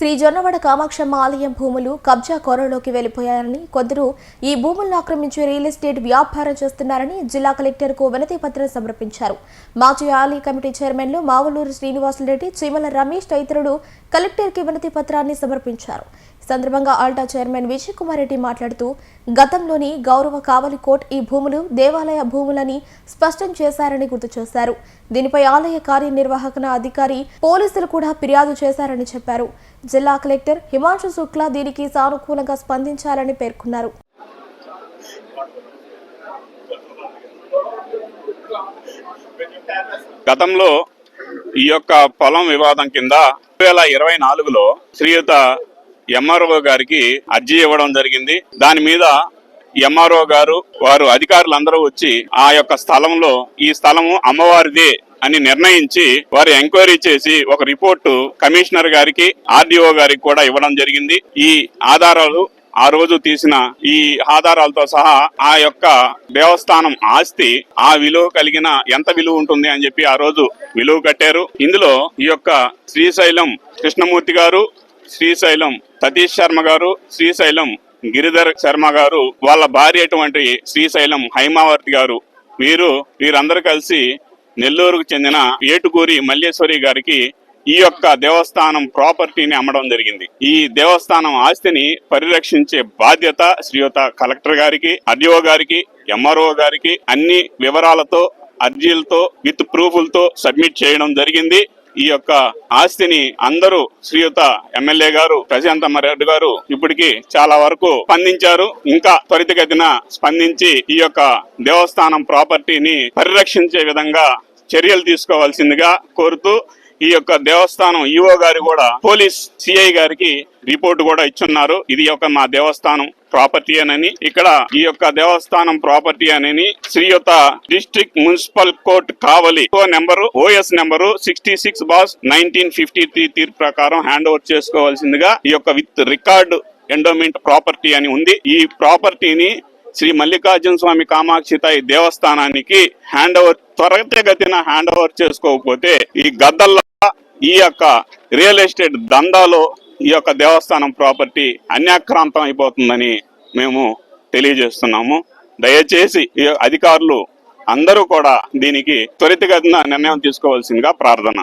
శ్రీ జొన్నవాడ కామాక్షమ్మ ఆలయం భూములు కబ్జా కోరలోకి వెళ్ళిపోయారని కొందరు ఈ భూములను ఆక్రమించి రియల్ ఎస్టేట్ వ్యాపారం చేస్తున్నారని జిల్లా కలెక్టర్కు వినతి పత్రం సమర్పించారు. మాజీ ఆలయ కమిటీ చైర్మన్లు మావులూరు శ్రీనివాసులరెడ్డి చీమల రమేష్ తదితరులు కలెక్టర్కి వినతి పత్రాన్ని సమర్పించారు. సందర్భంగా ఆల్టా చైర్మన్ విజయ్ కుమార్ రెడ్డి మాట్లాడుతూ గతంలోని గౌరవ కావలి కోర్టు ఈ భూములు దేవాలయ భూములని స్పష్టం చేశారని గుర్తు చేశారు. దీనిపై ఆలయ కార్యనిర్వాహక అధికారి పోలీసులు కూడా ఫిర్యాదు చేశారని చెప్పారు. జిల్లా కలెక్టర్ హిమాంశు శుక్లా దీనికి సానుకూలంగా స్పందించాలని పేర్కొన్నారు. గతంలో ఈ యొక్క పొలం వివాదం కింద రెండు వేల ఇరవై నాలుగులో శ్రీయుత ఎంఆర్ఓ గారికి అర్జీ ఇవ్వడం జరిగింది. దాని మీద ఎంఆర్ఓ గారు వారు అధికారులందరూ వచ్చి ఆ యొక్క స్థలంలో ఈ స్థలము అమ్మవారిదే అని నిర్ణయించి వారు ఎంక్వైరీ చేసి ఒక రిపోర్టు కమిషనర్ గారికి ఆర్డీఓ గారికి కూడా ఇవ్వడం జరిగింది. ఈ ఆధారాలు ఆ రోజు తీసిన ఈ ఆధారాలతో సహా ఆ యొక్క దేవస్థానం ఆస్తి ఆ విలువ కలిగిన ఎంత విలువ ఉంటుంది అని చెప్పి ఆ రోజు విలువ కట్టారు. ఇందులో ఈ యొక్క శ్రీశైలం కృష్ణమూర్తి గారు శ్రీశైలం సతీష్ శర్మ గారు శ్రీశైలం గిరిధర్ శర్మ గారు వాళ్ళ భార్య అటువంటి శ్రీశైలం హైమావతి గారు వీరు వీరందరూ కలిసి నెల్లూరుకు చెందిన ఏటుకూరి మల్లేశ్వరి గారికి ఈ యొక్క దేవస్థానం ప్రాపర్టీని అమ్మడం జరిగింది. ఈ దేవస్థానం ఆస్తిని పరిరక్షించే బాధ్యత శ్రీయుత కలెక్టర్ గారికి ఆర్డీఓ గారికి ఎంఆర్ఓ గారికి అన్ని వివరాలతో అర్జీలతో విత్ ప్రూఫ్లతో సబ్మిట్ చేయడం జరిగింది. ఈ యొక్క ఆస్తిని అందరూ శ్రీయుత ఎమ్మెల్యే గారు ప్రశాంతమ్మ రెడ్డి గారు ఇప్పటికి చాలా వరకు స్పందించారు. ఇంకా త్వరితగతిన స్పందించి ఈ యొక్క దేవస్థానం ప్రాపర్టీని పరిరక్షించే విధంగా చర్యలు తీసుకోవాల్సిందిగా కోరుతూ ఈ యొక్క దేవస్థానం ఈఓ గారు కూడా పోలీస్ సిఐ గారికి రిపోర్ట్ కూడా ఇచ్చున్నారు. ఇది ఒక మా దేవస్థానం ప్రాపర్టీ అని ఇక్కడ ఈ యొక్క దేవస్థానం ప్రాపర్టీ అని Sriyuta district municipal court Kavali. Number O S number sixty six boss nineteen fifty three తీర్పు ప్రకారం హ్యాండ్ ఓవర్ చేసుకోవాల్సిందిగా ఈ యొక్క విత్ రికార్డ్ ఎండోమెంట్ ప్రాపర్టీ అని ఉంది. ఈ ప్రాపర్టీని శ్రీ మల్లికార్జున స్వామి కామాక్షితాయి దేవస్థానానికి హ్యాండ్ ఓవర్ త్వరగతిన హ్యాండ్ ఓవర్ చేసుకోకపోతే ఈ గద్దల్లో ఈ యొక్క రియల్ ఎస్టేట్ దందాలో ఈ యొక్క దేవస్థానం ప్రాపర్టీ అన్యాక్రాంతం అయిపోతుందని మేము తెలియజేస్తున్నాము. దయచేసి ఈ అధికారులు అందరూ కూడా దీనికి త్వరితగతిన నిర్ణయం తీసుకోవాల్సిందిగా ప్రార్థన.